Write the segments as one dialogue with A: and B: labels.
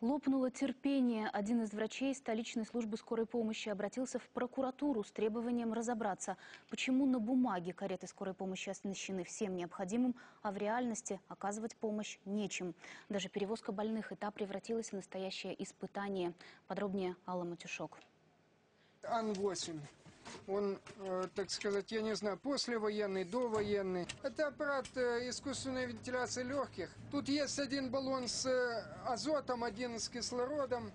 A: Лопнуло терпение. Один из врачей столичной службы скорой помощи обратился в прокуратуру с требованием разобраться, почему на бумаге кареты скорой помощи оснащены всем необходимым, а в реальности оказывать помощь нечем. Даже перевозка больных и та превратилась в настоящее испытание. Подробнее Алла Матюшок.
B: Ан-8. Он, э, так сказать, я не знаю, послевоенный, довоенный. Это аппарат э, искусственной вентиляции легких. Тут есть один баллон с э, азотом, один с кислородом.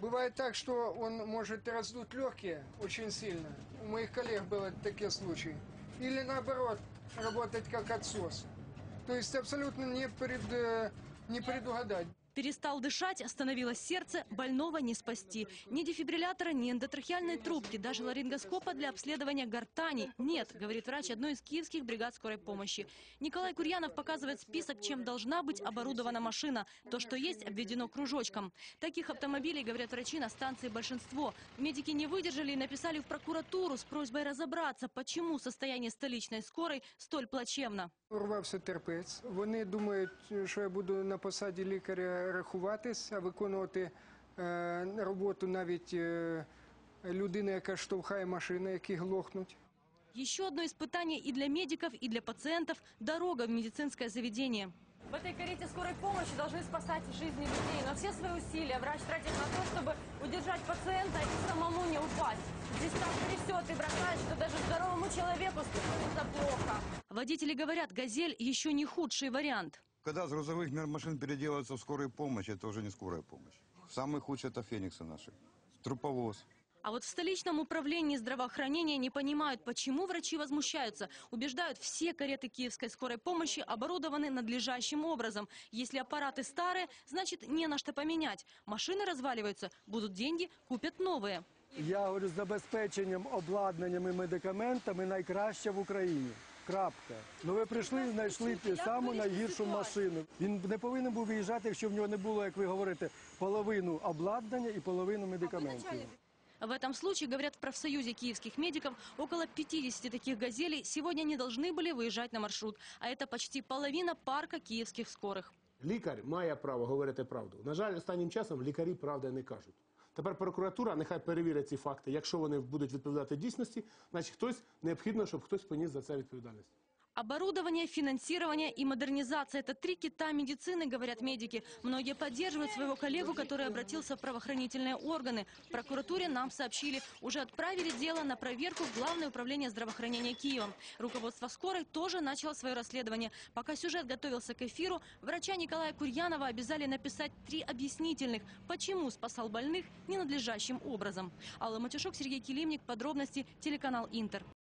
B: Бывает так, что он может раздуть легкие очень сильно. У моих коллег были такие случаи. Или наоборот, работать как отсос. То есть абсолютно не, пред, не предугадать.
C: Перестал дышать, остановилось сердце, больного не спасти. Ни дефибриллятора, ни эндотрахеальной трубки, даже ларингоскопа для обследования гортани нет, говорит врач одной из киевских бригад скорой помощи. Николай Курьянов показывает список, чем должна быть оборудована машина. То, что есть, обведено кружочком. Таких автомобилей, говорят врачи, на станции большинство. Медики не выдержали и написали в прокуратуру с просьбой разобраться, почему состояние столичной скорой столь плачевно.
B: Урвався терпець. Вони думають, що я буду на посаді лікаря рахуватись, а виконувати е, роботу навіть е, людини, яка штовхає машини, які глохнуть.
C: Еще одно испытание и для медиков, и для пациентов – дорога в медицинское заведение. В этой карете скорой помощи должны спасать жизни людей, но все свои усилия врач тратит на то, чтобы удержать пациента и самому не упасть. Здесь так трясет и бросает, что даже здоровому человеку становится плохо. Водители говорят, «Газель» еще не худший вариант.
D: Когда с грузовых машин переделываются в скорую помощь, это уже не скорая помощь. Самый худший это фениксы наши. Труповоз.
C: А вот в столичном управлении здравоохранения не понимают, почему врачи возмущаются. Убеждают, все кареты киевской скорой помощи оборудованы надлежащим образом. Если аппараты старые, значит не на что поменять. Машины разваливаются, будут деньги, купят новые.
E: Я говорю, з забезпеченням обладнанням і медикаментами найкраще в Україні. Крапка. Ну ви прийшли і знайшли ту саму найгіршу машину. Він не повинен був виїжджати, якщо в нього не було, як ви говорите, половину обладнання і половину медикаментів.
C: В этом случае, говорят в профсоюзе киевских медиков, около 50 таких «Газелей» сегодня не должны были выезжать на маршрут. А это почти половина парка киевских скорых.
F: Лікар має право говорити правду. На жаль, останнім часом лікарі правди не кажуть. Тепер прокуратура нехай перевірить ці факти. Якщо вони будуть відповідати дійсності, значить хтось необхідно, щоб хтось поніс за це відповідальність.
C: Оборудование, финансирование и модернизация – это три кита медицины, говорят медики. Многие поддерживают своего коллегу, который обратился в правоохранительные органы. В прокуратуре нам сообщили, уже отправили дело на проверку в Главное управление здравоохранения Киева. Руководство скорой тоже начало свое расследование. Пока сюжет готовился к эфиру, врача Николая Курьянова обязали написать три объяснительных, почему спасал больных ненадлежащим образом. Алла Матюшок, Сергей Килимник, подробности, телеканал «Интер».